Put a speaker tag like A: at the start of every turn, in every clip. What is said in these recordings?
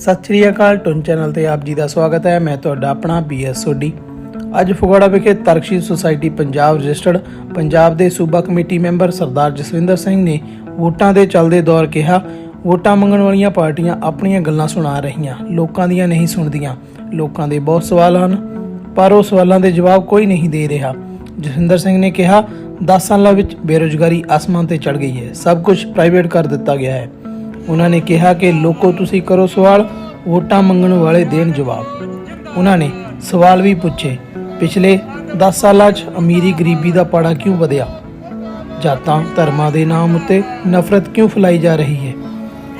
A: ਸਤਿ ਸ਼੍ਰੀ ਅਕਾਲ ਟੁਨ ਚੈਨਲ ਤੇ ਆਪ ਜੀ ਦਾ ਸਵਾਗਤ ਹੈ। ਮੈਂ ਤੁਹਾਡਾ ਆਪਣਾ ਬੀਐਸ ਸੋਢੀ। ਅੱਜ ਫਗਵਾੜਾ ਵਿਖੇ ਤਰਕਸ਼ੀਲ ਸੁਸਾਇਟੀ ਪੰਜਾਬ ਰਜਿਸਟਰਡ, ਪੰਜਾਬ ਦੇ ਸੂਬਾ ਕਮੇਟੀ ਮੈਂਬਰ ਸਰਦਾਰ ਜਸਵਿੰਦਰ ਸਿੰਘ ਨੇ ਵੋਟਾਂ ਦੇ ਚੱਲਦੇ ਦੌਰ ਕਿਹਾ, ਵੋਟਾਂ ਮੰਗਣ ਵਾਲੀਆਂ ਪਾਰਟੀਆਂ ਆਪਣੀਆਂ ਗੱਲਾਂ ਸੁਣਾ ਰਹੀਆਂ, ਲੋਕਾਂ ਦੀਆਂ ਨਹੀਂ ਸੁਣਦੀਆਂ। ਲੋਕਾਂ ਦੇ ਬਹੁਤ ਸਵਾਲ ਹਨ, ਪਰ ਉਹ ਸਵਾਲਾਂ ਦੇ ਜਵਾਬ ਕੋਈ ਨਹੀਂ ਦੇ ਰਿਹਾ। ਜਸਵਿੰਦਰ ਸਿੰਘ ਨੇ ਕਿਹਾ 10 ਸਾਲਾਂ ਵਿੱਚ ਬੇਰੁਜ਼ਗਾਰੀ ਆਸਮਾਨ ਤੇ ਚੜ ਗਈ ਹੈ, ਸਭ ਕੁਝ ਪ੍ਰਾਈਵੇਟ ਕਰ ਦਿੱਤਾ ਗਿਆ ਹੈ। ਉਹਨਾਂ ਨੇ ਕਿਹਾ ਕਿ ਲੋਕੋ ਤੁਸੀਂ ਕਰੋ ਸਵਾਲ, ਵੋਟਾਂ ਮੰਗਣ ਵਾਲੇ ਦੇਣ ਜਵਾਬ। ਉਹਨਾਂ ਨੇ ਸਵਾਲ ਵੀ ਪੁੱਛੇ, ਪਿਛਲੇ 10 ਸਾਲਾਂ 'ਚ ਅਮੀਰੀ ਗਰੀਬੀ ਦਾ ਪਾੜਾ ਕਿਉਂ ਵਧਿਆ? ਜਾਤਾਂ ਧਰਮਾਂ ਦੇ ਨਾਮ ਉੱਤੇ ਨਫ਼ਰਤ ਕਿਉਂ ਫੈਲਾਈ ਜਾ ਰਹੀ ਹੈ?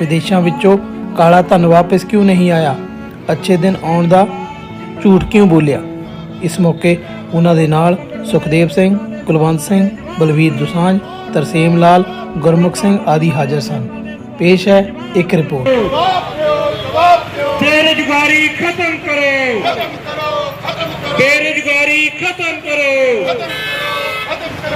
A: ਵਿਦੇਸ਼ਾਂ ਵਿੱਚੋਂ ਕਾਲਾ ਧਨ ਵਾਪਸ ਕਿਉਂ ਨਹੀਂ ਆਇਆ? ਅੱਛੇ ਦਿਨ ਆਉਣ ਦਾ ਝੂਠ ਕਿਉਂ ਬੋਲਿਆ? ਇਸ ਮੌਕੇ ਉਹਨਾਂ ਦੇ ਨਾਲ ਸੁਖਦੇਵ ਸਿੰਘ, ਕੁਲਵੰਤ ਸਿੰਘ, ਬਲਵੀਰ ਦੁਸਾਂਝ, ਤਰਸੇਮ ਲਾਲ, ਗੁਰਮੁਖ ਸਿੰਘ ਆਦਿ ਹਾਜ਼ਰ ਸਨ। ਪੇਸ਼ ਹੈ ਇੱਕ ਰਿਪੋਰਟ।
B: ਬੇਰੁਜ਼ਗਾਰੀ ਖਤਮ ਕਰੋ। ਬੇਰੁਜ਼ਗਾਰੀ ਖਤਮ ਕਰੋ।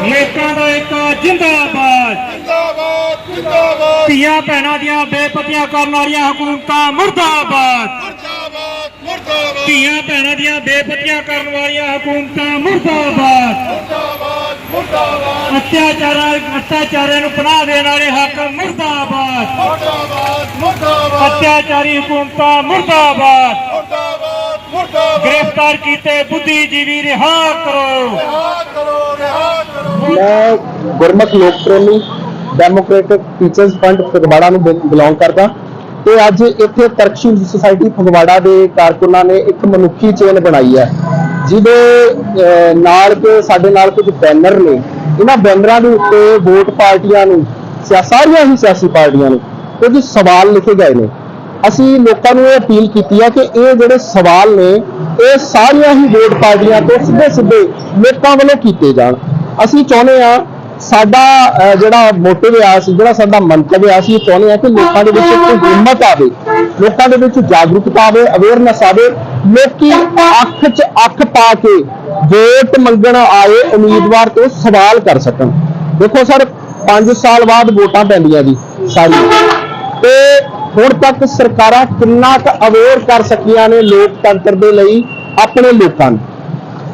B: ਲੋਕਾਂ ਦਾ ਇੱਕ ਜਿੰਦਾਬਾਦ।
C: ਜਿੰਦਾਬਾਦ ਜਿੰਦਾਬਾਦ
B: ਧੀਆਂ ਭੈਣਾਂ ਦੀਆਂ ਬੇਪਤੀਆਂ ਕਰਨ ਵਾਲੀਆਂ ਹਕੂਮਤਾਂ ਮੁਰਦਾਬਾਦ
C: ਮੁਰਦਾਬਾਦ।
B: ਧੀਆਂ ਭੈਣਾਂ ਦੀਆਂ ਬੇਪਤੀਆਂ ਕਰਨ ਵਾਲੀਆਂ ਹਕੂਮਤਾਂ ਮੁਰਦਾਬਾਦ।
C: ਮੁਰਦਾਬਾਦ। ਮੁਰਦਾਬਾਦ
B: ਅਤਿਆਚਾਰਾਂ ਅਤਿਆਚਾਰਿਆਂ ਨੂੰ ਪਨਾਹ ਦੇਣ ਵਾਲੇ ਹਾਕਮ ਮੁਰਦਾਬਾਦ।
C: ਮੁਰਦਾਬਾਦ ਮੁਰਦਾਬਾਦ।
B: ਅਤਿਆਚਾਰੀ ਹਕੂਮਤਾਂ ਮੁਰਦਾਬਾਦ।
C: ਮੁਰਦਾਬਾਦ ਮੁਰਦਾਬਾਦ।
B: ਗ੍ਰਿਫਤਾਰ ਕੀਤੇ ਬੁੱਧੀਜੀਵੀ ਰਿਹਾ ਕਰੋ।
C: ਰਿਹਾ ਕਰੋ ਰਿਹਾ ਕਰੋ।
D: ਮੈਂ ਗੁਰਮੁਖ ਲੋਕ ਪ੍ਰੇਮੀ ਡੈਮੋਕ੍ਰੈਟਿਕ ਟੀਚਰਸ ਫਰੰਟ ਫਗਵਾੜਾ ਨੂੰ ਬਿਲੋਂਗ ਕਰਦਾ। ਤੇ ਅੱਜ ਇੱਥੇ ਤਰਕਸ਼ੀਲ ਸੁਸਾਇਟੀ ਫਗਵਾੜਾ ਦੇ ਕਾਰਕੁਨਾਂ ਨੇ ਇੱਕ ਮਨੁੱਖੀ ਚੇਨ ਬਣਾਈ ਹੈ। ਜਿਹਦੇ ਨਾਲ ਕਿ ਸਾਡੇ ਨਾਲ ਕੁਝ ਬੈਨਰ ਨੇ, ਇਹਨਾਂ ਬੈਨਰਾਂ ਦੇ ਉੱਤੇ ਵੋਟ ਪਾਰਟੀਆਂ ਨੂੰ ਸਾਰੀਆਂ ਹੀ ਸਿਆਸੀ ਪਾਰਟੀਆਂ ਨੂੰ ਕੁਝ ਸਵਾਲ ਲਿਖੇ ਗਏ ਨੇ। ਅਸੀਂ ਲੋਕਾਂ ਨੂੰ ਇਹ ਅਪੀਲ ਕੀਤੀ ਹੈ ਕਿ ਇਹ ਜਿਹੜੇ ਸਵਾਲ ਨੇ, ਇਹ ਸਾਰੀਆਂ ਹੀ ਵੋਟ ਪਾਰਟੀਆਂ ਤੋਂ ਸਿੱਧੇ ਸਿੱਧੇ ਲੋਕਾਂ ਵੱਲੋਂ ਕੀਤੇ ਜਾਣ। ਅਸੀਂ ਚਾਹੁੰਦੇ ਆ ਸਾਡਾ ਜਿਹੜਾ ਮੋਟਿਵ ਆ ਸੀ, ਜਿਹੜਾ ਸਾਡਾ ਮੰਤਵ ਆ ਸੀ ਇਹ ਚਾਹੁੰਦੇ ਆ ਕਿ ਲੋਕਾਂ ਦੇ ਵਿੱਚ ਇੱਕ ਹਿੰਮਤ ਆਵੇ, ਲੋਕਾਂ ਦੇ ਵਿੱਚ ਜਾਗਰੂਕਤਾ ਆਵੇ ਅਵੇਅਰਨੈਸ ਆਵੇ, ਲੋਕੀ ਅੱਖ 'ਚ ਅੱਖ ਪਾ ਕੇ ਵੋਟ ਮੰਗਣ ਆਏ ਉਮੀਦਵਾਰ ਤੋਂ ਸਵਾਲ ਕਰ ਸਕਣ। ਦੇਖੋ ਸਰ 5 ਸਾਲ ਬਾਅਦ ਵੋਟਾਂ ਪੈਂਦੀਆਂ ਜੀ, ਸਾਰੀਆਂ। ਤੇ ਹੁਣ ਤੱਕ ਸਰਕਾਰਾਂ ਕਿੰਨਾ ਕੁ ਅਵੇਅਰ ਕਰ ਸਕੀਆਂ ਨੇ ਲੋਕਤੰਤਰ ਦੇ ਲਈ ਆਪਣੇ ਲੋਕਾਂ ਨੂੰ?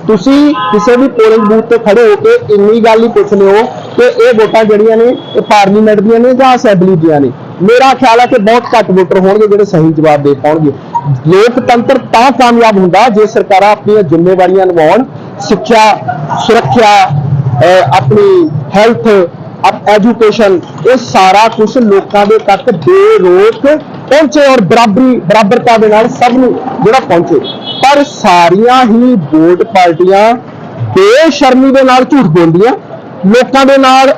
D: ਤੁਸੀਂ ਕਿਸੇ ਵੀ ਪੋਲਿੰਗ ਬੂਥ ਤੇ ਖੜੇ ਹੋ ਕੇ ਇੰਨੀ ਗੱਲ ਹੀ ਪੁੱਛ ਲਿਓ ਕਿ ਇਹ ਵੋਟਾਂ ਜਿਹੜੀਆਂ ਨੇ, ਇਹ ਪਾਰਲੀਮੈਂਟ ਦੀਆਂ ਨੇ ਜਾਂ ਅਸੈਂਬਲੀ ਦੀਆਂ ਨੇ। ਮੇਰਾ ਖਿਆਲ ਹੈ ਕਿ ਬਹੁਤ ਘੱਟ ਵੋਟਰ ਹੋਣਗੇ ਜਿਹੜੇ ਸਹੀ ਜਵਾਬ ਦੇ ਪਾਉਣਗੇ। ਲੋਕਤੰਤਰ ਤਾਂ ਕਾਮਯਾਬ ਹੁੰਦਾ ਜੇ ਸਰਕਾਰਾਂ ਆਪਣੀਆਂ ਜ਼ਿੰਮੇਵਾਰੀਆਂ ਨਿਭਾਉਣ, ਸਿੱਖਿਆ, ਸੁਰੱਖਿਆ ਆਪਣੀ ਹੈਲਥ ਐਜੂਕੇਸ਼ਨ ਇਹ ਸਾਰਾ ਕੁਝ ਲੋਕਾਂ ਦੇ ਤੱਕ ਬੇਰੋਕ ਪਹੁੰਚੇ ਔਰ ਬਰਾਬਰੀ, ਬਰਾਬਰਤਾ ਦੇ ਨਾਲ ਸਭ ਨੂੰ ਜਿਹੜਾ ਪਹੁੰਚੇ। ਪਰ ਸਾਰੀਆਂ ਹੀ ਵੋਟ ਪਾਰਟੀਆਂ ਬੇਸ਼ਰਮੀ ਦੇ ਨਾਲ ਝੂਠ ਬੋਲਦੀਆਂ, ਲੋਕਾਂ ਦੇ ਨਾਲ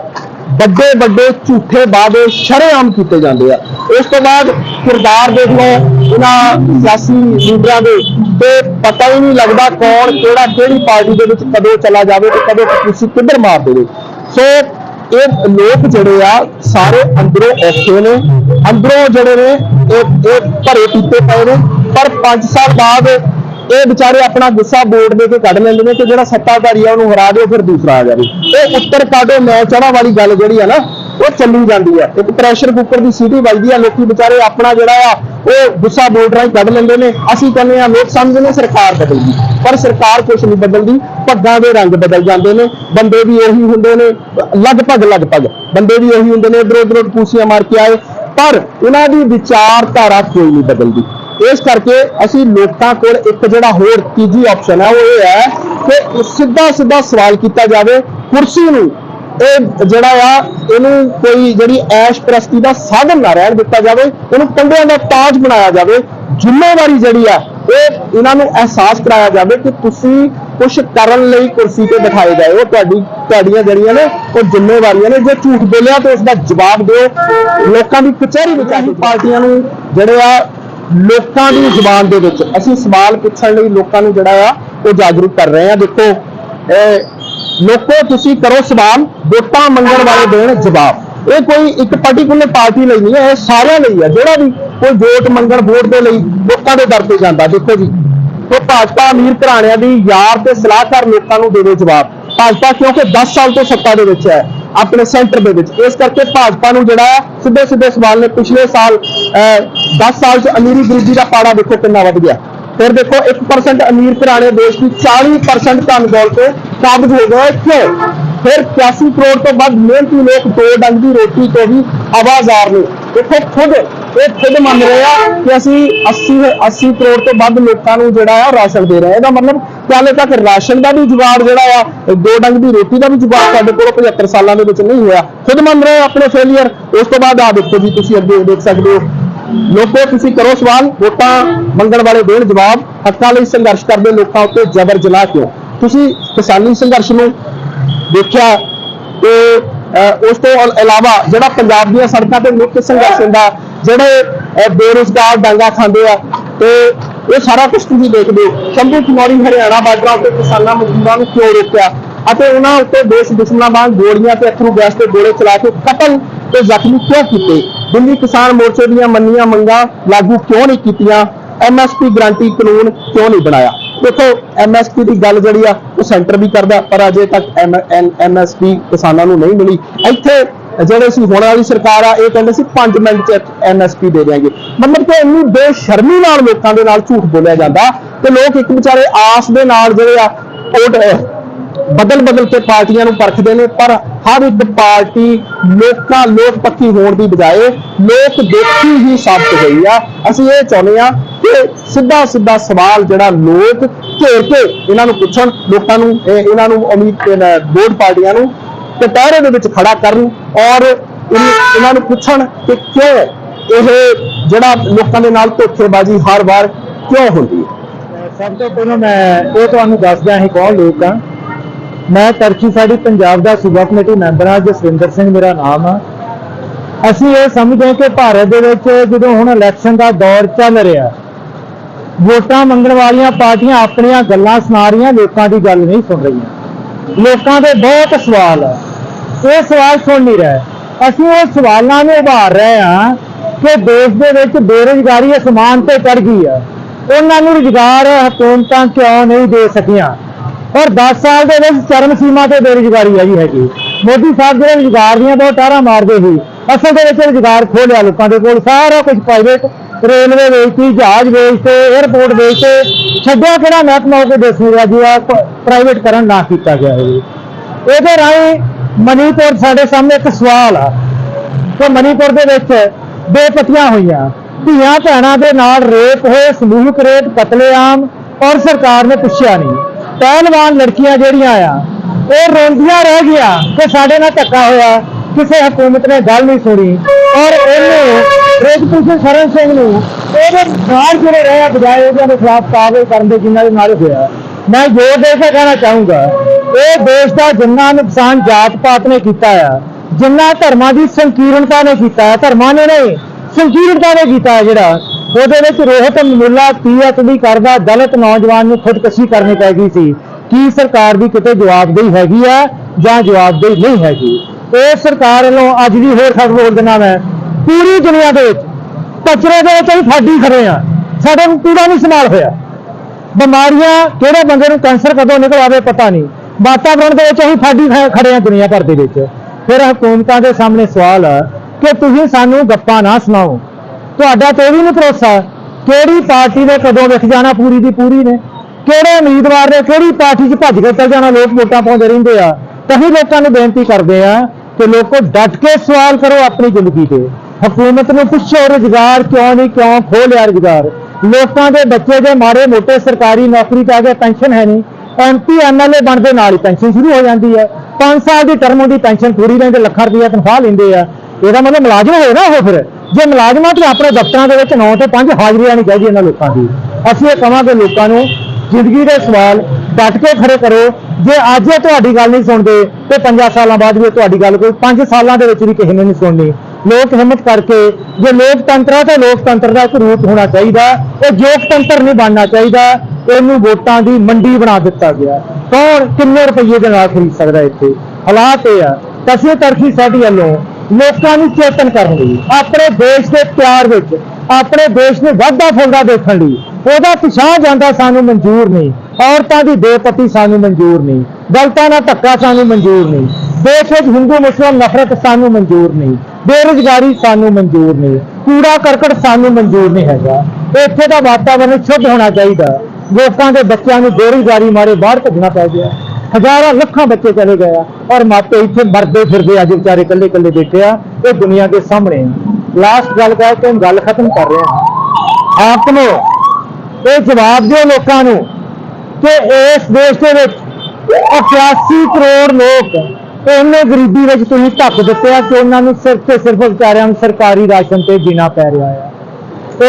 D: ਵੱਡੇ ਵੱਡੇ ਝੂਠੇ ਵਾਅਦੇ ਸ਼ਰੇਆਮ ਕੀਤੇ ਜਾਂਦੇ ਆ। ਉਸ ਤੋਂ ਬਾਅਦ ਕਿਰਦਾਰ ਦੇਖ ਲਓ, ਇਹਨਾਂ ਸਿਆਸੀ ਲੀਡਰਾਂ ਦੇ, ਤੇ ਪਤਾ ਹੀ ਨਹੀਂ ਲੱਗਦਾ ਕੌਣ ਕਿਹੜਾ, ਕਿਹੜੀ ਪਾਰਟੀ ਦੇ ਵਿੱਚ ਕਦੋਂ ਚਲਾ ਜਾਵੇ ਤੇ ਕਦੋਂ ਤੁਸੀਂ ਕਿੱਧਰ ਮਾਰ ਦੇਵੇ। ਸੋ ਇਹ ਲੋਕ ਜਿਹੜੇ ਆ, ਸਾਰੇ ਅੰਦਰੋਂ ਔਖੇ ਨੇ, ਅੰਦਰੋਂ ਜਿਹੜੇ ਨੇ ਇਹ ਇਹ ਭਰੇ ਪੀਤੇ ਪਏ ਨੇ, ਪਰ 5 ਸਾਲ ਬਾਅਦ ਇਹ ਵਿਚਾਰੇ ਆਪਣਾ ਗੁੱਸਾ ਬੋਰਡ ਦੇ ਕੇ ਕੱਢ ਲੈਂਦੇ ਨੇ ਕਿ ਜਿਹੜਾ ਸੱਤਾਧਾਰੀ ਆ ਉਹਨੂੰ ਹਰਾ ਦਿਓ, ਫਿਰ ਦੂਸਰਾ ਆ ਜਾਵੇ। ਇਹ ਉੱਤਰ ਕਾਢੋ, ਮੈਂ ਚੜਾ ਵਾਲੀ ਗੱਲ ਜਿਹੜੀ ਆ ਨਾ, ਉਹ ਚੱਲੀ ਜਾਂਦੀ ਆ। ਇੱਕ ਪ੍ਰੈਸ਼ਰ ਕੁੱਕਰ ਦੀ ਸੀਟੀ ਵੱਜਦੀ ਆ, ਲੋਕੀ ਵਿਚਾਰੇ ਆਪਣਾ ਜਿਹੜਾ ਆ, ਉਹ ਗੁੱਸਾ ਬੋਰਡ ਰਾਹੀਂ ਕੱਢ ਲੈਂਦੇ ਨੇ। ਅਸੀਂ ਕਹਿੰਦੇ ਆ, ਲੋਕ ਸਮਝਦੇ ਨੇ ਸਰਕਾਰ ਬਦਲਦੀ। ਪਰ ਸਰਕਾਰ ਕੁਝ ਨਹੀਂ ਬਦਲਦੀ, ਪੱਗਾਂ ਦੇ ਰੰਗ ਬਦਲ ਜਾਂਦੇ ਨੇ। ਬੰਦੇ ਵੀ ਇਹੀ ਹੁੰਦੇ ਨੇ, ਲਗਭਗ ਲਗਭਗ। ਬੰਦੇ ਵੀ ਇਹੀ ਹੁੰਦੇ ਨੇ ਇਧਰ ਉਧਰੋਂ ਪੂਸੀਆਂ ਮਾਰ ਕੇ ਆਏ। ਪਰ ਉਹਨਾਂ ਦੀ ਵਿਚਾਰਧਾਰਾ ਕੋਈ ਨਹੀਂ ਬਦਲਦੀ। ਇਸ ਕਰਕੇ ਅਸੀਂ ਲੋਕਾਂ ਕੋਲ ਇੱਕ ਜਿਹੜਾ ਹੋਰ ਤੀਜੀ ਆਪਸ਼ਨ ਹੈ ਉਹ ਇਹ ਹੈ ਕਿ ਸਿੱਧਾ ਸਿੱਧਾ ਸਵਾਲ ਕੀਤਾ ਜਾਵੇ ਕੁਰਸੀ ਨੂੰ। ਇਹ ਜਿਹੜਾ ਆ, ਇਹਨੂੰ ਕੋਈ ਜਿਹੜੀ ਐਸ਼ ਪ੍ਰਸਤੀ ਦਾ ਸਾਧਨ ਨਾ ਰਹਿਣ ਦਿੱਤਾ ਜਾਵੇ, ਇਹਨੂੰ ਕੰਡਿਆਂ ਦਾ ਤਾਜ ਬਣਾਇਆ ਜਾਵੇ। ਜ਼ਿੰਮੇਵਾਰੀ ਜਿਹੜੀ ਆ, ਇਹ ਇਹਨਾਂ ਨੂੰ ਅਹਿਸਾਸ ਕਰਾਇਆ ਜਾਵੇ ਕਿ ਤੁਸੀਂ ਕੁਝ ਕਰਨ ਲਈ ਕੁਰਸੀ ਤੇ ਬਿਠਾਏ ਗਏ। ਹੋ ਤੁਹਾਡੀ ਤੁਹਾਡੀਆਂ ਜਿਹੜੀਆਂ ਨੇ, ਉਹ ਜ਼ਿੰਮੇਵਾਰੀਆਂ ਨੇ। ਜੇ ਝੂਠ ਬੋਲਿਆ ਤਾਂ ਉਸ ਦਾ ਜਵਾਬ ਦਿਓ। ਲੋਕਾਂ ਦੀ ਕਚਹਿਰੀ ਵਿੱਚ ਅਸੀਂ ਪਾਰਟੀਆਂ ਨੂੰ ਜਿਹੜੇ ਆ, ਲੋਕਾਂ ਦੀ ਜ਼ੁਬਾਨ ਦੇ ਵਿੱਚ ਅਸੀਂ ਸਵਾਲ ਪੁੱਛਣ ਲਈ ਲੋਕਾਂ ਨੂੰ ਜਿਹੜਾ ਆ, ਉਹ ਜਾਗਰੂਕ ਕਰ ਰਹੇ ਆ ਦੇਖੋ ਇਹ ਲੋਕੋ, ਤੁਸੀਂ ਕਰੋ ਸਵਾਲ, ਵੋਟਾਂ ਮੰਗਣ ਵਾਲੇ ਦੇਣ ਜਵਾਬ। ਇਹ ਕੋਈ ਇੱਕ ਪਾਰਟਿਕੂਲਰ ਪਾਰਟੀ ਲਈ ਨਹੀਂ ਹੈ, ਇਹ ਸਾਰਿਆਂ ਲਈ ਹੈ। ਜਿਹੜਾ ਵੀ ਕੋਈ ਵੋਟ ਮੰਗਣ, ਵੋਟ ਦੇ ਲਈ ਲੋਕਾਂ ਦੇ ਦਰ ਤੇ ਜਾਂਦਾ। ਦੇਖੋ ਜੀ ਤੇ ਭਾਜਪਾ ਅਮੀਰ ਘਰਾਣਿਆਂ ਦੀ ਯਾਰ ਤੇ ਸਲਾਹਕਾਰ ਲੋਕਾਂ ਨੂੰ ਦੇਵੇ ਜਵਾਬ। ਭਾਜਪਾ ਕਿਉਂਕਿ 10 ਸਾਲ ਤੋਂ ਸੱਤਾ ਦੇ ਵਿੱਚ ਹੈ, ਆਪਣੇ ਸੈਂਟਰ ਦੇ ਵਿੱਚ। ਇਸ ਕਰਕੇ ਭਾਜਪਾ ਨੂੰ ਜਿਹੜਾ ਹੈ ਸਿੱਧੇ ਸਿੱਧੇ ਸਵਾਲ ਨੇ, ਪਿਛਲੇ ਸਾਲ 10 ਸਾਲ 'ਚ ਅਮੀਰੀ ਗਰੀਬੀ ਦਾ ਪਾੜਾ ਦੇਖੋ ਕਿੰਨਾ ਵੱਧ ਗਿਆ। ਫਿਰ ਦੇਖੋ 1% ਅਮੀਰ ਘਰਾਣੇ ਦੇਸ਼ ਦੀ 40% ਧਨ ਦੌਲਤ ਕਾਬਜ਼ ਹੋ ਗਿਆ ਕਿਉਂ ਫਿਰ 81 ਕਰੋੜ ਤੋਂ ਵੱਧ ਮਿਹਨਤੀ ਲੋਕ ਦੋ ਡੰਗ ਦੀ ਰੋਟੀ ਤੋਂ ਵੀ ਆਵਾਜ਼ਾਰ ਨੇ। ਦੇਖੋ, ਖੁਦ ਇਹ ਖੁਦ ਮੰਨ ਰਹੇ ਆ ਕਿ ਅਸੀਂ 80 80 ਕਰੋੜ ਤੋਂ ਵੱਧ ਲੋਕਾਂ ਨੂੰ ਜਿਹੜਾ ਆ ਰਾਸ਼ਨ ਦੇ ਰਹੇ ਆ। ਇਹਦਾ ਮਤਲਬ ਕਿ ਹਾਲੇ ਤੱਕ ਰਾਸ਼ਨ ਦਾ ਵੀ ਜੁਗਾੜ ਜਿਹੜਾ ਆ ਦੋ ਡੰਗ ਦੀ ਰੋਟੀ ਦਾ ਵੀ ਜੁਗਾੜ ਸਾਡੇ ਕੋਲ 75 ਸਾਲਾਂ ਦੇ ਵਿੱਚ ਨਹੀਂ ਹੋਇਆ। ਖੁਦ ਮੰਨ ਰਹੇ ਆ ਆਪਣੇ ਫੇਲਿਅਰ ਉਸ ਤੋਂ ਬਾਅਦ ਆ ਦੇਖੋ ਜੀ, ਤੁਸੀਂ ਅੱਗੇ ਦੇਖ ਸਕਦੇ ਹੋ। ਲੋਕੋ, ਤੁਸੀਂ ਕਰੋ ਸਵਾਲ। ਵੋਟਾਂ ਮੰਗਣ ਵਾਲੇ ਦੇਣ ਜਵਾਬ। ਹੱਕਾਂ ਲਈ ਸੰਘਰਸ਼ ਕਰਦੇ ਲੋਕਾਂ ਉੱਤੇ ਜ਼ਬਰ ਜਲਾ ਕਿਉਂ? ਤੁਸੀਂ ਕਿਸਾਨੀ ਸੰਘਰਸ਼ ਨੂੰ ਦੇਖਿਆ, ਤੇ ਉਸ ਤੋਂ ਇਲਾਵਾ ਜਿਹੜਾ ਪੰਜਾਬ ਦੀਆਂ ਸੜਕਾਂ ਤੇ ਮੁੱਖ ਸੰਘਰਸ਼ ਹੁੰਦਾ ਜਿਹੜੇ ਅਹ, ਬੇਰੁਜ਼ਗਾਰ ਡਾਂਗਾ ਖਾਂਦੇ ਆ ਤੇ ਇਹ ਸਾਰਾ ਕੁਝ ਤੁਸੀਂ ਦੇਖਦੇ ਹੋ। ਸ਼ੰਭੂ ਕੁਮਾਰੀ ਹਰਿਆਣਾ ਬਾਰਡਰਾਂ ਉੱਤੇ ਕਿਸਾਨਾਂ ਮਜ਼ਦੂਰਾਂ ਨੂੰ ਕਿਉਂ ਰੋਕਿਆ? ਅਤੇ ਉਹਨਾਂ ਉੱਤੇ ਦੇਸ਼ ਦੁਸ਼ਮਣਾਂ ਵਾਂਗ ਗੋਲੀਆਂ ਤੇ ਅਥਰੂ ਗੈਸ ਤੇ ਗੋਲੇ ਚਲਾ ਕੇ ਕਤਲ ਤੇ ਜ਼ਖਮੀ ਕਿਉਂ ਕੀਤੇ? ਦਿੱਲੀ ਕਿਸਾਨ ਮੋਰਚੇ ਦੀਆਂ ਮੰਨੀਆਂ ਮੰਗਾਂ ਲਾਗੂ ਕਿਉਂ ਨਹੀਂ ਕੀਤੀਆਂ? ਐਮਐਸਪੀ ਗਰੰਟੀ ਕਾਨੂੰਨ ਕਿਉਂ ਨਹੀਂ ਬਣਾਇਆ? ਦੇਖੋ ਐਮਐਸਪੀ ਦੀ ਗੱਲ ਜਿਹੜੀ ਆ ਉਹ ਸੈਂਟਰ ਵੀ ਕਰਦਾ ਪਰ ਅਜੇ ਤੱਕ ਐਮਐਸਪੀ ਕਿਸਾਨਾਂ ਨੂੰ ਨਹੀਂ ਮਿਲੀ। ਇੱਥੇ ਜਿਹੜੇ ਸੀ ਹੁਣ ਵਾਲੀ ਸਰਕਾਰ ਆ, ਇਹ ਕਹਿੰਦੇ ਸੀ 5 ਮਿੰਟ ਚ ਐਮਐਸਪੀ ਦੇ ਦੇਾਂਗੇ ਮਤਲਬ ਕਿ ਇਹਨੂੰ ਬੇਸ਼ਰਮੀ ਨਾਲ ਲੋਕਾਂ ਦੇ ਨਾਲ ਝੂਠ ਬੋਲਿਆ ਜਾਂਦਾ ਤੇ ਲੋਕ ਇੱਕ ਵਿਚਾਰੇ ਆਸ ਦੇ ਨਾਲ ਜਿਹੜੇ ਆ, ਵੋਟ ਬਦਲ ਬਦਲ ਕੇ ਪਾਰਟੀਆਂ ਨੂੰ ਪਰਖਦੇ ਨੇ, ਪਰ ਹਰ ਇੱਕ ਪਾਰਟੀ ਲੋਕਾਂ ਲੋਕ ਪੱਖੀ ਹੋਣ ਦੀ ਬਜਾਏ ਲੋਕ ਦੇਖੀ ਹੀ ਸਾਬਤ ਹੋਈ ਆ। ਅਸੀਂ ਇਹ ਚਾਹੁੰਦੇ ਆ ਕਿ ਸਿੱਧਾ ਸਿੱਧਾ ਸਵਾਲ ਜਿਹੜਾ ਲੋਕ ਘੇਰ ਕੇ ਇਹਨਾਂ ਨੂੰ ਪੁੱਛਣ, ਲੋਕਾਂ ਨੂੰ ਇਹਨਾਂ ਨੂੰ ਉਮੀਦ ਵੋਟ ਪਾਰਟੀਆਂ ਨੂੰ ਕਟਹਿਰੇ ਦੇ ਵਿੱਚ ਖੜਾ ਕਰਨ ਔਰ ਇਹਨਾਂ ਨੂੰ ਪੁੱਛਣ ਕਿ ਕਿਉਂ ਇਹ ਜਿਹੜਾ ਲੋਕਾਂ ਦੇ ਨਾਲ ਧੋਖੇਬਾਜ਼ੀ ਹਰ ਵਾਰ ਕਿਉਂ ਹੁੰਦੀ ਹੈ?
E: ਸਭ ਤੋਂ ਪਹਿਲਾਂ ਮੈਂ ਇਹ ਤੁਹਾਨੂੰ ਦੱਸਦਾ ਹਾਂ ਕੌਣ ਲੋਕ ਆ। ਮੈਂ ਤਰਕੀ ਸਾਡੀ ਪੰਜਾਬ ਦਾ ਸੂਬਾ ਕਮੇਟੀ ਮੈਂਬਰ ਹਾਂ, ਜਸਵਿੰਦਰ ਸਿੰਘ ਮੇਰਾ ਨਾਮ ਆ। ਅਸੀਂ ਇਹ ਸਮਝਦੇ ਹਾਂ ਕਿ ਭਾਰਤ ਦੇ ਵਿੱਚ ਜਦੋਂ ਹੁਣ ਇਲੈਕਸ਼ਨ ਦਾ ਦੌਰ ਚੱਲ ਰਿਹਾ, ਵੋਟਾਂ ਮੰਗਣ ਵਾਲੀਆਂ ਪਾਰਟੀਆਂ ਆਪਣੀਆਂ ਗੱਲਾਂ ਸੁਣਾ ਰਹੀਆਂ, ਲੋਕਾਂ ਦੀ ਗੱਲ ਨਹੀਂ ਸੁਣ ਰਹੀਆਂ। ਲੋਕਾਂ ਦੇ ਬਹੁਤ ਸਵਾਲ ਆ। ਇਹ ਸਵਾਲ ਸੁਣ ਨਹੀਂ ਰਿਹਾ। ਅਸੀਂ ਉਹ ਸਵਾਲਾਂ ਨੂੰ ਉਭਾਰ ਰਹੇ ਹਾਂ ਕਿ ਦੇਸ਼ ਦੇ ਵਿੱਚ ਬੇਰੁਜ਼ਗਾਰੀ ਅਸਮਾਨ ਤੇ ਚੜ ਗਈ ਆ। ਉਹਨਾਂ ਨੂੰ ਰੁਜ਼ਗਾਰ ਹਕੂਮਤਾਂ ਕਿਉਂ ਨਹੀਂ ਦੇ ਸਕੀਆਂ? ਔਰ 10 ਸਾਲ ਦੇ ਵਿੱਚ ਚਰਮ ਸੀਮਾ ਤੇ ਬੇਰੁਜ਼ਗਾਰੀ ਆਈ ਹੈਗੀ। ਮੋਦੀ ਸਾਹਿਬ ਜਿਹੜੇ ਰੁਜ਼ਗਾਰ ਦੀਆਂ ਬਹੁਤ ਟਾਰਾਂ ਮਾਰਦੇ ਸੀ, ਅਸਲ ਦੇ ਵਿੱਚ ਰੁਜ਼ਗਾਰ ਖੋਲਿਆ ਲੋਕਾਂ ਦੇ ਕੋਲ, ਸਾਰਾ ਕੁਝ ਪ੍ਰਾਈਵੇਟ ਰੇਲਵੇ ਵੇਚਤੀ, ਜਹਾਜ਼ ਵੇਚਤੇ 에ਅਰਪੋਰਟ ਵੇਚਤੇ, ਛੱਡਿਆ ਕਿਹੜਾ ਮਹਿਕਮਾ ਉਹ ਕੋਈ ਦੱਸੀ ਰਿਹਾ ਜੀ ਆ ਪ੍ਰਾਈਵੇਟ ਕਰਨ ਨਾ ਕੀਤਾ ਗਿਆ ਹੈ ਇਹਦੇ ਰਾਹੀਂ ਮਨੀਪੁਰ ਸਾਡੇ ਸਾਹਮਣੇ ਇੱਕ ਸਵਾਲ ਆ। ਕਿ ਮਨੀਪੁਰ ਦੇ ਵਿੱਚ ਬੇਪਤੀਆਂ ਹੋਈਆਂ। ਧੀਆਂ ਭੈਣਾਂ ਦੇ ਨਾਲ ਰੇਪ ਹੋਏ ਸਮੂਹਿਕ ਰੇਪ ਕਤਲੇਆਮ ਔਰ ਸਰਕਾਰ ਨੇ ਪੁੱਛਿਆ ਨਹੀਂ। ਪਹਿਲਵਾਨ ਲੜਕੀਆਂ ਜਿਹੜੀਆਂ ਆ, ਉਹ ਰੋਂਦੀਆਂ ਰਹਿ ਗਈਆਂ ਕਿ ਸਾਡੇ ਨਾਲ ਧੱਕਾ ਹੋਇਆ, ਕਿਸੇ ਹਕੂਮਤ ਨੇ ਗੱਲ ਨਹੀਂ ਸੁਣੀ। ਔਰ ਇਹਨੇ ਰੇਜਪੂਸ਼ਨ ਸ਼ਰਨ ਸਿੰਘ ਨੂੰ ਉਹਦੇ ਨਾਲ ਜਿਹੜੇ ਰਹੇ ਆ, ਬਜਾਏ ਉਹਦੇ ਦੇ ਖਿਲਾਫ ਕਾਰਵਾਈ ਕਰਨ ਦੇ ਜਿਨ੍ਹਾਂ ਦੇ ਨਾਲ ਹੋਇਆ। ਮੈਂ ਜ਼ੋਰ ਦੇ ਕੇ ਕਹਿਣਾ ਚਾਹੂੰਗਾ ਇਹ ਦੇਸ਼ ਦਾ ਜਿੰਨਾ ਨੁਕਸਾਨ ਜਾਤ ਪਾਤ ਨੇ ਕੀਤਾ ਆ, ਜਿੰਨਾ ਧਰਮਾਂ ਦੀ ਸੰਕੀਰਣਤਾ ਨੇ ਕੀਤਾ ਹੈ ਧਰਮਾਂ ਨੇ ਨਹੀਂ, ਸੰਕੀਰਣਤਾ ਨੇ ਕੀਤਾ ਹੈ ਜਿਹੜਾ। ਉਹਦੇ ਵਿੱਚ ਰੋਹਤ ਮੁੱਲਾ ਤੀਅਤ ਵੀ ਕਰਦਾ ਦਲਿਤ ਨੌਜਵਾਨ ਨੂੰ ਖੁਦਕਸ਼ੀ ਕਰਨੀ ਪੈ ਗਈ ਸੀ। ਕੀ ਸਰਕਾਰ ਦੀ ਕਿਤੇ ਜਵਾਬਦੇਹੀ ਹੈਗੀ ਆ ਜਾਂ ਜਵਾਬਦੇਹੀ ਨਹੀਂ ਹੈਗੀ? ਇਹ ਸਰਕਾਰ ਵੱਲੋਂ ਅੱਜ ਵੀ ਹੋਰ ਖਬਰ ਬੋਲ ਦੇਣਾ ਮੈਂ, ਪੂਰੀ ਦੁਨੀਆ ਦੇ ਵਿੱਚ ਕਚਰੇ ਦੇ ਵਿੱਚ ਅਸੀਂ ਫਾਡੀ ਖੜੇ ਆ। ਸਾਡੇ ਨੂੰ ਕੂੜਾ ਨਹੀਂ ਸੰਭਾਲ ਹੋਇਆ। ਬਿਮਾਰੀਆਂ ਕਿਹੜੇ ਬੰਦੇ ਨੂੰ ਕੈਂਸਰ ਕਦੋਂ ਨਿਕਲ ਆਵੇ ਪਤਾ ਨਹੀਂ। ਵਾਤਾਵਰਣ ਦੇ ਵਿੱਚ ਅਸੀਂ ਫਾਡੀ ਖੜੇ ਆ ਦੁਨੀਆ ਭਰ ਦੇ ਵਿੱਚ। ਫਿਰ ਹਕੂਮਤਾਂ ਦੇ ਸਾਹਮਣੇ ਸਵਾਲ ਆ ਕਿ ਤੁਸੀਂ ਸਾਨੂੰ ਗੱਪਾਂ ਨਾ ਸੁਣਾਓ। ਤੁਹਾਡਾ ਤੇ ਵੀ ਨਹੀਂ ਭਰੋਸਾ ਕਿਹੜੀ ਪਾਰਟੀ ਨੇ ਕਦੋਂ ਵਿਖ ਜਾਣਾ ਪੂਰੀ ਦੀ ਪੂਰੀ ਨੇ? ਕਿਹੜੇ ਉਮੀਦਵਾਰ ਨੇ, ਕਿਹੜੀ ਪਾਰਟੀ 'ਚ ਭੱਜ ਕੇ ਚੱਲ ਜਾਣਾ? ਲੋਕ ਵੋਟਾਂ ਪਾਉਂਦੇ ਰਹਿੰਦੇ ਆ। ਤਾਂ ਅਸੀਂ ਲੋਕਾਂ ਨੂੰ ਬੇਨਤੀ ਕਰਦੇ ਆ ਕਿ ਲੋਕੋ ਡਟ ਕੇ ਸਵਾਲ ਕਰੋ ਆਪਣੀ ਜ਼ਿੰਦਗੀ ਤੇ। ਹਕੂਮਤ ਨੂੰ ਪੁੱਛੋ, ਰੁਜ਼ਗਾਰ ਕਿਉਂ ਨਹੀਂ, ਕਿਉਂ ਖੋਲਿਆ ਰੁਜ਼ਗਾਰ? ਲੋਕਾਂ ਦੇ ਬੱਚੇ ਦੇ ਮਾਰੇ ਮੋਟੇ ਸਰਕਾਰੀ ਨੌਕਰੀ ਤੇ ਆ ਕੇ ਪੈਨਸ਼ਨ ਹੈ ਨਹੀਂ। ਐਮਪੀ ਐਮਐਲਏ ਬਣਦੇ ਨਾਲ ਹੀ ਪੈਨਸ਼ਨ ਸ਼ੁਰੂ ਹੋ ਜਾਂਦੀ ਹੈ। 5 ਸਾਲ ਦੀ ਟਰਮ ਦੀ ਪੈਨਸ਼ਨ ਪੂਰੀ ਰਹਿੰਦੇ, ਲੱਖਾਂ ਰੁਪਈਆ ਤਨਖਾਹ ਲੈਂਦੇ ਆ। ਇਹਦਾ ਮਤਲਬ ਮੁਲਾਜ਼ਮ ਹੋਏ ਨਾ ਉਹ ਫਿਰ। ਜੇ ਮੁਲਾਜ਼ਮਾਂ ਤੇ ਆਪਣੇ ਦਫ਼ਤਰਾਂ ਦੇ ਵਿੱਚ 9 ਤੋਂ 5 ਹਾਜ਼ਰੀ ਆਣੀ ਚਾਹੀਦੀ ਇਹਨਾਂ ਲੋਕਾਂ ਦੀ। ਅਸੀਂ ਇਹ ਕਹਾਂਗੇ ਲੋਕਾਂ ਨੂੰ, ਜ਼ਿੰਦਗੀ ਦੇ ਸਵਾਲ ਡਟ ਕੇ ਖੜੇ ਕਰੋ। ਜੇ ਅੱਜ ਇਹ ਤੁਹਾਡੀ ਗੱਲ ਨਹੀਂ ਸੁਣਦੇ, ਤੇ 5 ਸਾਲਾਂ ਬਾਅਦ ਵੀ ਤੁਹਾਡੀ ਗੱਲ ਕੋਈ 5 ਸਾਲਾਂ ਦੇ ਵਿੱਚ ਵੀ ਕਿਸੇ ਨੇ ਨਹੀਂ ਸੁਣਨੀ। ਲੋਕ ਹਿੰਮਤ ਕਰਕੇ, ਜੇ ਲੋਕਤੰਤਰ ਹੈ ਤਾਂ ਲੋਕਤੰਤਰ ਦਾ ਇੱਕ ਰੂਪ ਹੋਣਾ ਚਾਹੀਦਾ, ਇਹ ਜੋਗਤੰਤਰ ਨਹੀਂ ਬਣਨਾ ਚਾਹੀਦਾ, ਇਹਨੂੰ ਵੋਟਾਂ ਦੀ ਮੰਡੀ ਬਣਾ ਦਿੱਤਾ ਗਿਆ। ਕੌਣ ਕਿੰਨੇ ਰੁਪਏ ਦੇ ਨਾਲ ਖਰੀਦ ਸਕਦਾ ਇੱਥੇ? ਹਾਲਾਤ ਇਹ ਆ ਤਾਂ ਤਰਖੀ ਸਾਡੀ ਵੱਲੋਂ ਲੋਕਾਂ ਨੂੰ ਚੇਤਨ ਕਰਨ ਲਈ, ਆਪਣੇ ਦੇਸ਼ ਦੇ ਪਿਆਰ ਵਿੱਚ, ਆਪਣੇ ਦੇਸ਼ ਨੂੰ ਵਾਧਾ ਫੁੱਲਦਾ ਦੇਖਣ ਲਈ, ਉਹਦਾ ਪਿਛਾਂ ਜਾਂਦਾ ਸਾਨੂੰ ਮਨਜ਼ੂਰ ਨਹੀਂ, ਔਰਤਾਂ ਦੀ ਬੇਪਤੀ ਸਾਨੂੰ ਮਨਜ਼ੂਰ ਨਹੀਂ, ਦਲਤਾਂ ਦਾ ਧੱਕਾ ਸਾਨੂੰ ਮਨਜ਼ੂਰ ਨਹੀਂ, ਦੇਸ਼ ਵਿੱਚ ਹਿੰਦੂ, ਮੁਸਲਮਾਨ ਨਫ਼ਰਤ ਸਾਨੂੰ ਮਨਜ਼ੂਰ ਨਹੀਂ ਬੇਰੁਜ਼ਗਾਰੀ ਸਾਨੂੰ ਮਨਜ਼ੂਰ ਨਹੀਂ, ਕੂੜਾ ਕਰਕਟ ਸਾਨੂੰ ਮਨਜ਼ੂਰ ਨਹੀਂ ਹੈਗਾ। ਇੱਥੇ ਦਾ ਵਾਤਾਵਰਣ ਸ਼ੁੱਧ ਹੋਣਾ ਚਾਹੀਦਾ। ਲੋਕਾਂ ਦੇ ਬੱਚਿਆਂ ਨੂੰ ਬੇਰੁਜ਼ਗਾਰੀ ਮਾਰੇ ਬਾਹਰ ਭੱਜਣਾ ਪੈ ਗਿਆ। ਹਜ਼ਾਰਾਂ ਲੱਖਾਂ ਬੱਚੇ ਚਲੇ ਗਏ ਆ, ਔਰ ਮਾਪੇ ਇੱਥੇ ਮਰਦੇ ਫਿਰਦੇ ਅੱਜ ਵਿਚਾਰੇ ਇਕੱਲੇ ਇਕੱਲੇ ਬੈਠੇ ਆ, ਇਹ ਦੁਨੀਆ ਦੇ ਸਾਹਮਣੇ ਲਾਸਟ ਗੱਲ ਕਹਿ ਕੇ ਗੱਲ ਖਤਮ ਕਰ ਰਹੇ ਹਾਂ। ਆਪ ਨੂੰ ਇਹ ਜਵਾਬ ਦਿਓ ਲੋਕਾਂ ਨੂੰ ਕਿ ਇਸ ਦੇਸ਼ ਦੇ ਵਿੱਚ 88 ਕਰੋੜ ਲੋਕ ਉਹਨੇ ਗਰੀਬੀ ਵਿੱਚ ਤੁਸੀਂ ਧੱਕ ਦਿੱਤੇ ਆ ਕਿ ਉਹਨਾਂ ਨੂੰ ਸਿਰਫ ਤੇ ਸਿਰਫ ਵਿਚਾਰਿਆਂ ਨੂੰ ਸਰਕਾਰੀ ਰਾਸ਼ਨ ਤੇ ਜੀਣਾ ਪੈ ਰਿਹਾ ਆ।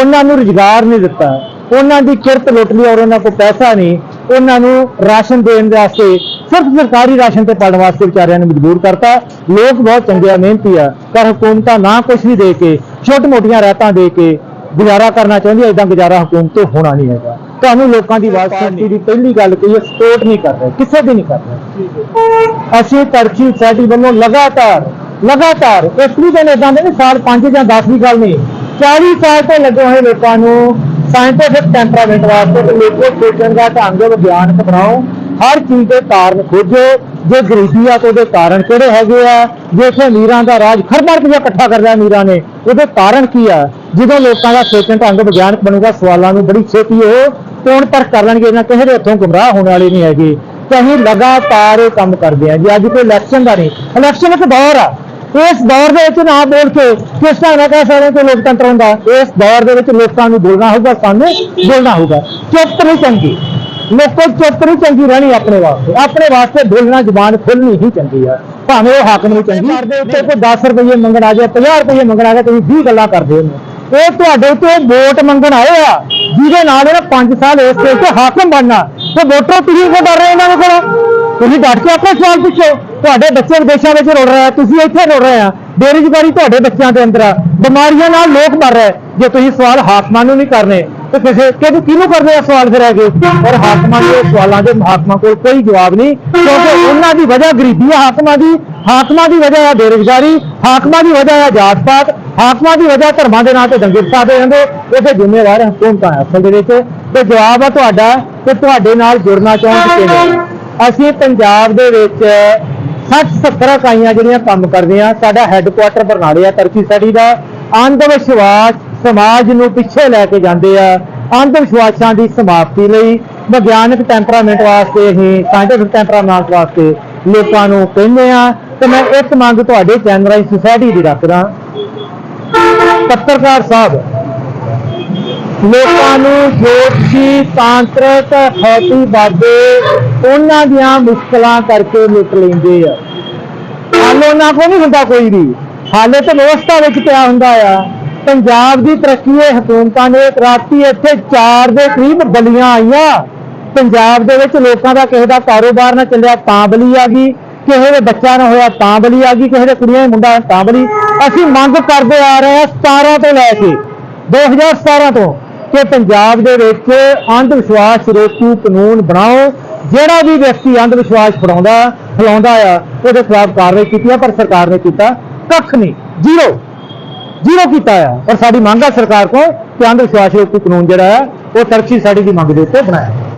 E: ਉਹਨਾਂ ਨੂੰ ਰੁਜ਼ਗਾਰ ਨਹੀਂ ਦਿੱਤਾ। ਉਹਨਾਂ ਦੀ ਕਿਰਤ ਲੁੱਟ ਲਈ ਔਰ ਉਹਨਾਂ ਕੋਲ ਪੈਸਾ ਨਹੀਂ। ਉਹਨਾਂ ਨੂੰ ਰਾਸ਼ਨ ਦੇਣ ਦੇ ਵਾਸਤੇ ਸਿਰਫ ਸਰਕਾਰੀ ਰਾਸ਼ਨ ਤੇ ਪਾਲਣ ਵਾਸਤੇ ਵਿਚਾਰਿਆਂ ਨੂੰ ਮਜਬੂਰ ਕਰਤਾ। ਲੋਕ ਬਹੁਤ ਚੰਗੇ ਆ ਮਿਹਨਤੀ ਆ। ਪਰ ਹਕੂਮਤਾਂ ਨਾ ਕੁਝ ਵੀ ਦੇ ਕੇ ਛੋਟ ਮੋਟੀਆਂ ਰਹਿਤਾਂ ਦੇ ਕੇ ਗੁਜ਼ਾਰਾ ਕਰਨਾ ਚਾਹੁੰਦੀ ਐ ਇਦਾਂ ਗੁਜ਼ਾਰਾ ਹਕੂਮਤ ਤੋਂ ਹੋਣਾ ਨਹੀਂ ਹੈਗਾ। ਤੁਹਾਨੂੰ ਲੋਕਾਂ ਦੀ ਆਵਾਜ਼ ਸੁਣਦੀ ਦੀ ਪਹਿਲੀ ਗੱਲ ਹੈ ਸਪੋਰਟ ਨਹੀਂ ਕਰ ਰਹੇ ਕਿਸੇ ਦੀ ਨਹੀਂ ਕਰ ਰਹੇ। ਅਸੀਂ ਤਰੱਕੀ ਸਾਡੀ ਵੱਲੋਂ ਲਗਾਤਾਰ ਲਗਾਤਾਰ ਇਸ ਵੀ ਦਿਨ ਇਦਾਂ ਦੇ ਨਹੀਂ ਸਾਲ 5 ਜਾਂ 10 ਦੀ ਗੱਲ ਨਹੀਂ 40 ਸਾਲ ਤੋਂ ਲੱਗੇ ਹੋਏ ਲੋਕਾਂ ਨੂੰ ਸਾਇੰਟਿਫਿਕ ਟੈਂਪਰਾਮੈਂਟ ਵਾਸਤੇ ਲੋਕੋ ਸੋਚਣ ਦਾ ਢੰਗ ਵਿਗਿਆਨਕ ਬਣਾਓ ਹਰ ਚੀਜ਼ ਦੇ ਕਾਰਨ ਖੋਜੋ ਜੇ ਗਰੀਬੀ ਆ ਤਾਂ ਉਹਦੇ ਕਾਰਨ ਕਿਹੜੇ ਹੈਗੇ ਆ? ਜੇ ਇੱਥੇ ਅਮੀਰਾਂ ਦਾ ਰਾਜ ਖਰਬਾਰ ਰੁਪਇਆ ਇਕੱਠਾ ਕਰ ਲਿਆ ਅਮੀਰਾਂ ਨੇ ਉਹਦੇ ਕਾਰਨ ਕੀ ਆ? ਜਦੋਂ ਲੋਕਾਂ ਦਾ ਸੋਚਣ ਢੰਗ ਵਿਗਿਆਨਕ ਬਣੂਗਾ ਸਵਾਲਾਂ ਨੂੰ ਬੜੀ ਛੇਤੀ ਉਹ ਕੋਣ ਪਰਖ ਕਰ ਲੈਣਗੇ? ਇਹਨਾਂ ਕਿਸੇ ਦੇ ਹੱਥੋਂ ਗੁੰਮਰਾਹ ਹੋਣ ਵਾਲੇ ਨਹੀਂ ਹੈਗੇ। ਤੇ ਅਸੀਂ ਲਗਾਤਾਰ ਇਹ ਕੰਮ ਕਰਦੇ ਆ ਜੀ ਅੱਜ ਕੋਈ ਇਲੈਕਸ਼ਨ ਦਾ ਨਹੀਂ ਇਲੈਕਸ਼ਨ ਇੱਕ ਦੌਰ ਆ। ਇਸ ਦੌਰ ਦੇ ਵਿੱਚ ਨਾ ਬੋਲ ਕੇ ਕਿਸ ਤਰ੍ਹਾਂ ਨਾ ਕਹਿ ਸਕਦੇ ਕਿ ਲੋਕਤੰਤਰ ਹੁੰਦਾ? ਇਸ ਦੌਰ ਦੇ ਵਿੱਚ ਲੋਕਾਂ ਨੂੰ ਬੋਲਣਾ ਹੋਊਗਾ ਸਾਨੂੰ ਬੋਲਣਾ ਹੋਊਗਾ। ਚੁੱਪ ਨਹੀਂ ਚੰਗੀ। ਲੋਕੋ ਚੁੱਪ ਨਹੀਂ ਚੰਗੀ ਰਹਿਣੀ ਆਪਣੇ ਵਾਸਤੇ। ਆਪਣੇ ਵਾਸਤੇ ਬੋਲਣਾ ਜ਼ੁਬਾਨ ਖੁੱਲਣੀ ਹੀ ਚੰਗੀ ਆ। ਭਾਵੇਂ ਉਹ ਹਾਕਮ ਨਹੀਂ ਚੰਗੀ। ਦੇ ਉੱਤੇ ਕੋਈ 10 ਰੁਪਏ ਮੰਗਣ ਆ ਜਾਏ 50 ਰੁਪਏ ਮੰਗਣ ਆ ਜਾਏ ਤੁਸੀਂ 20 ਗੱਲਾਂ ਕਰਦੇ ਹੋ। ਇਹ ਤੁਹਾਡੇ ਉੱਤੇ ਵੋਟ ਮੰਗਣ ਆਏ ਆ, ਜਿਹਦੇ ਨਾਲ ਇਹਨਾਂ 5 ਸਾਲ ਇਸ ਦੇਸ਼ ਤੇ ਹਾਕਮ ਬਣਨਾ। ਤੇ ਵੋਟਰ ਤੁਸੀਂ ਕਿਉਂ ਡਰ ਰਹੇ ਇਹਨਾਂ ਦੇ ਕੋਲੋਂ? ਤੁਸੀਂ ਡਟ ਕੇ ਆਪਣੇ ਸਵਾਲ ਪੁੱਛੋ। ਤੁਹਾਡੇ ਬੱਚੇ ਵਿਦੇਸ਼ਾਂ ਵਿੱਚ ਰੁੜ ਰਹੇ ਆ, ਤੁਸੀਂ ਇੱਥੇ ਰੁੜ ਰਹੇ ਆ। ਬੇਰੁਜ਼ਗਾਰੀ ਤੁਹਾਡੇ ਬੱਚਿਆਂ ਦੇ ਅੰਦਰ ਆ। ਬਿਮਾਰੀਆਂ ਨਾਲ ਲੋਕ ਮਰ ਰਹੇ ਜੇ ਤੁਸੀਂ ਸਵਾਲ ਹਾਕਮਾਂ ਨੂੰ ਨਹੀਂ ਕਰਨੇ ਤੇ ਕਿਸੇ ਕਿਹਨੂੰ ਕਿਹਨੂੰ ਕਰਦੇ ਆ ਸਵਾਲ ਫਿਰ ਹੈਗੇ? ਔਰ ਹਾਕਮਾਂ ਦੇ ਸਵਾਲਾਂ ਦੇ ਹਾਕਮਾਂ ਕੋਲ ਕੋਈ ਜਵਾਬ ਨਹੀਂ ਕਿਉਂਕਿ ਉਹਨਾਂ ਦੀ ਵਜ੍ਹਾ ਗਰੀਬੀ ਆ ਹਾਕਮਾਂ ਦੀ ਹਾਕਮਾਂ ਦੀ ਵਜ੍ਹਾ ਆ ਬੇਰੁਜ਼ਗਾਰੀ ਹਾਕਮਾਂ ਦੀ ਵਜ੍ਹਾ ਆ ਜਾਤ ਪਾਤ ਹਾਕਮਾਂ ਦੀ ਵਜ੍ਹਾ ਧਰਮਾਂ ਦੇ ਨਾਂ ਤੇ ਦੰਗੇ ਫਸਾਦ ਹੋ ਜਾਂਦੇ ਉਹਦੇ ਜ਼ਿੰਮੇਵਾਰ ਹਕੂਮਤਾਂ ਆ ਅਸਲ ਦੇ ਵਿੱਚ। ਤੇ ਜਵਾਬ ਆ ਤੁਹਾਡਾ ਕਿ ਤੁਹਾਡੇ ਨਾਲ ਜੁੜਨਾ ਚਾਹੁੰਦੇ ਕਿਵੇਂ ਅਸੀਂ ਪੰਜਾਬ ਦੇ ਵਿੱਚ 60 70 ਇਕਾਈਆਂ ਜਿਹੜੀਆਂ ਕੰਮ ਕਰਦੀਆਂ ਸਾਡਾ ਹੈੱਡਕੁਆਟਰ ਬਰਨਾਲੇ ਆ ਤਰਕੀ ਸਟੱਡੀ ਦਾ। ਅੰਧ ਵਿਸ਼ਵਾਸ ਸਮਾਜ ਨੂੰ ਪਿੱਛੇ ਲੈ ਕੇ ਜਾਂਦੇ ਆ। ਅੰਧ ਵਿਸ਼ਵਾਸਾਂ ਦੀ ਸਮਾਪਤੀ ਲਈ ਵਿਗਿਆਨਕ ਟੈਂਪਰਾਮੈਂਟ ਵਾਸਤੇ ਅਸੀਂ ਸਾਇੰਟਿਫਿਕ ਟੈਂਪਰਾਮੈਂਟ ਵਾਸਤੇ ਲੋਕਾਂ ਨੂੰ ਕਹਿੰਦੇ ਆ। ਤੇ ਮੈਂ ਇੱਕ ਮੰਗ ਤੁਹਾਡੇ ਚੈਨਲ ਰਾਹੀਂ ਸੁਸਾਇਟੀ ਦੀ ਰੱਖਦਾ ਪੱਤਰਕਾਰ ਸਾਹਿਬ, ਲੋਕਾਂ ਨੂੰ ਜੋਤਸ਼ੀ, ਤਾਂਤਰਿਕ ਹੈਤੀ ਬਾਬੇ ਉਹਨਾਂ ਦੀਆਂ ਮੁਸ਼ਕਲਾਂ ਕਰਕੇ ਲੁੱਟ ਲੈਂਦੇ ਆ। ਹਾਲੇ ਉਹਨਾਂ ਕੋਲ ਨਹੀਂ ਹੁੰਦਾ ਕੋਈ ਵੀ। ਹਾਲੇ ਤਾਂ ਵਿਵਸਥਾ ਵਿੱਚ ਪਿਆ ਹੁੰਦਾ ਆ। ਪੰਜਾਬ ਦੀ ਤਰੱਕੀ ਇਹ ਹਕੂਮਤਾਂ ਨੇ ਰਾਤੀ ਇੱਥੇ 4 ਦੇ ਕਰੀਬ ਬਲੀਆਂ ਆਈਆਂ। ਪੰਜਾਬ ਦੇ ਵਿੱਚ ਲੋਕਾਂ ਦਾ ਕਿਸੇ ਦਾ ਕਾਰੋਬਾਰ ਨਾ ਚੱਲਿਆ, ਤਾਂ ਬਲੀ ਆ ਗਈ। ਕਿਸੇ ਦੇ ਬੱਚਾ ਨਾ ਹੋਇਆ, ਤਾਂ ਬਲੀ ਆ ਗਈ। ਕਿਸੇ ਦੇ ਕੁੜੀਆਂ ਦੇ ਮੁੰਡਾ ਤਾਂ ਬਲੀ। ਅਸੀਂ ਮੰਗ ਕਰਦੇ ਆ ਰਹੇ ਹਾਂ 17 ਤੋਂ ਲੈ ਕੇ 2017 ਤੋਂ, ਕਿ ਪੰਜਾਬ ਦੇ ਵਿੱਚ ਅੰਧ ਵਿਸ਼ਵਾਸ ਰੋਕੂ, ਕਾਨੂੰਨ ਬਣਾਓ। ਜਿਹੜਾ ਵੀ ਵਿਅਕਤੀ ਅੰਧ ਵਿਸ਼ਵਾਸ ਫੜਾਉਂਦਾ, ਫਲਾਉਂਦਾ ਆ, ਉਹਦੇ ਖਿਲਾਫ ਕਾਰਵਾਈ ਕੀਤੀ ਆ, ਪਰ ਸਰਕਾਰ ਨੇ ਕੀਤਾ ਕੱਖ ਨਹੀਂ। ਜ਼ੀਰੋ। ਜ਼ੀਰੋ ਕੀਤਾ ਆ। ਪਰ ਸਾਡੀ ਮੰਗ ਆ ਸਰਕਾਰ ਕੋਲ ਕਿ ਅੰਧ ਵਿਸ਼ਵਾਸ ਕਾਨੂੰਨ ਜਿਹੜਾ ਹੈ ਉਹ ਤਰੱਕੀ ਸਾਡੀ ਦੀ ਮੰਗ ਦੇ ਉੱਤੇ ਬਣਾਇਆ